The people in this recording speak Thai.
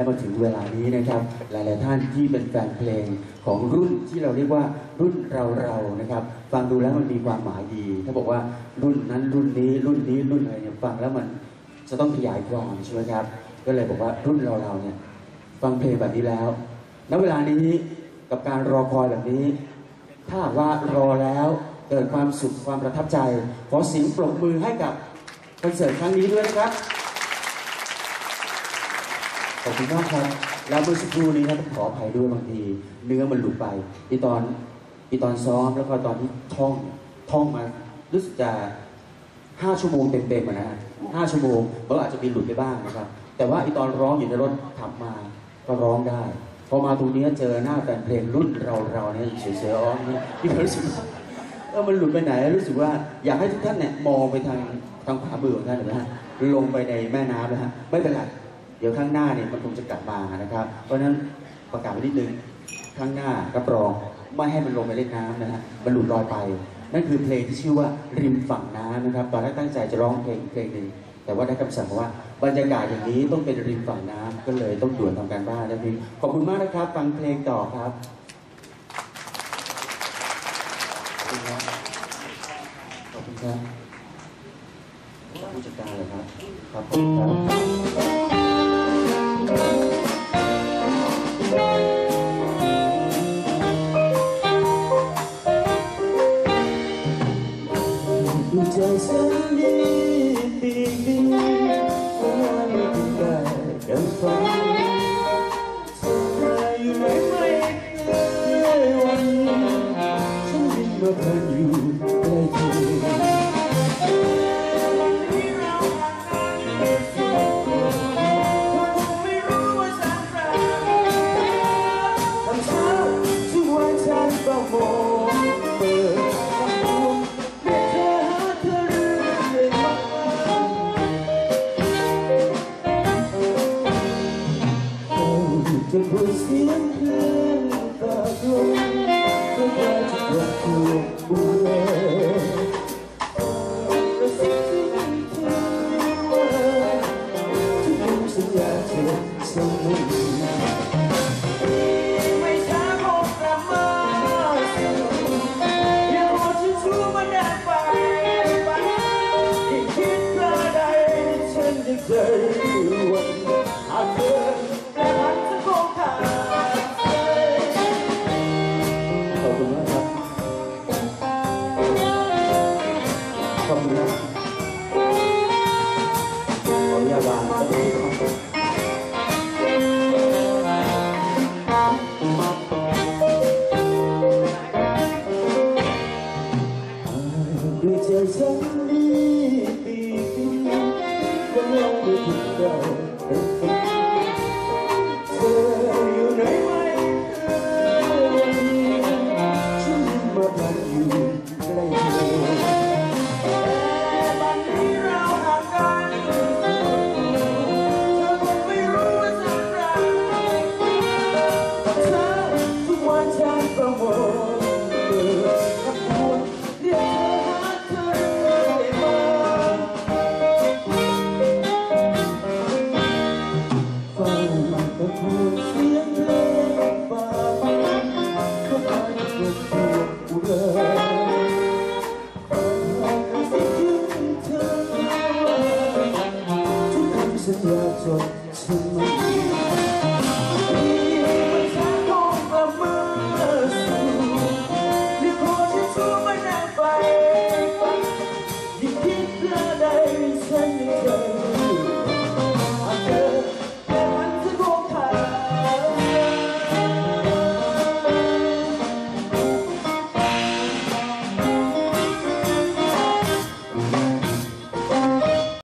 และมาถึงเวลานี้นะครับ หลาย ๆ ท่านที่เป็นแฟนเพลงของรุ่นที่เราเรียกว่ารุ่นเราเรานะครับ ฟังดูแล้วมันมีความหมายดี ถ้าบอกว่ารุ่นนั้นรุ่นนี้รุ่นนี้รุ่นอะไรเนี่ยฟังแล้วมันจะต้องขยายความใช่ไหมครับ ก็เลยบอกว่ารุ่นเราเราเนี่ยฟังเพลงแบบนี้แล้ว ณ เวลานี้กับการรอคอยแบบนี้ ถ้าว่ารอแล้วเกิดความสุขความประทับใจ ขอเสียงปรบมือให้กับคอนเสิร์ตครั้งนี้ด้วยนะครับ ขอบคุณมากครับ แล้วเมื่อสักครู่นี้นะต้องขออภัยด้วยบางที เนื้อมันหลุดไปอีตอนอีตอนซ้อมแล้วก็ตอนที่ท่องท่องมารู้สึกจะห้าชั่วโมงเต็มๆอะนะฮะห้าชั่วโมงมันก็อาจจะมีหลุดไปบ้างนะครับ แต่ว่าอีตอนร้องอยู่ในรถขับมาก็ร้องได้พอมาตรงนี้เจอหน้าแฟนเพลงรุ่นเราเราๆเนี่ยเฉยๆอ้อมเนี่ยที่รู้สึกว่าเออมันหลุดไปไหนรู้สึกว่าอยากให้ทุกท่านเนี่ยมองไปทางทางขวามือของท่านหนไหมฮะลงไปในแม่น้ำนะฮะไม่เป็นไร เดี๋ยวข้างหน้าเนี่ยมันคงจะกลับมานะครับ เพราะฉะนั้นประกาศไว้นิดนึงข้างหน้ารับรองไม่ให้มันลงไปเล่นน้ำนะฮะมันหลุดลอยไป นั่นคือเพลงที่ชื่อว่าริมฝั่งน้ำนะครับ ตอนแรกตั้งใจจะร้องเพลงเพลงหนึ่งแต่ว่าได้คำสั่งว่าบรรยากาศอย่างนี้ต้องเป็นริมฝั่งน้ำก็เลยต้องด่วนทำการบ้านนะพี่ขอบคุณมากนะครับ ฟังเพลงต่อครับขอบคุณครับขอบคุณครับผู้จัดการเลยครับ ครับขอบคุณครับ ฉัน Hai đứa trẻ dâng. 说什么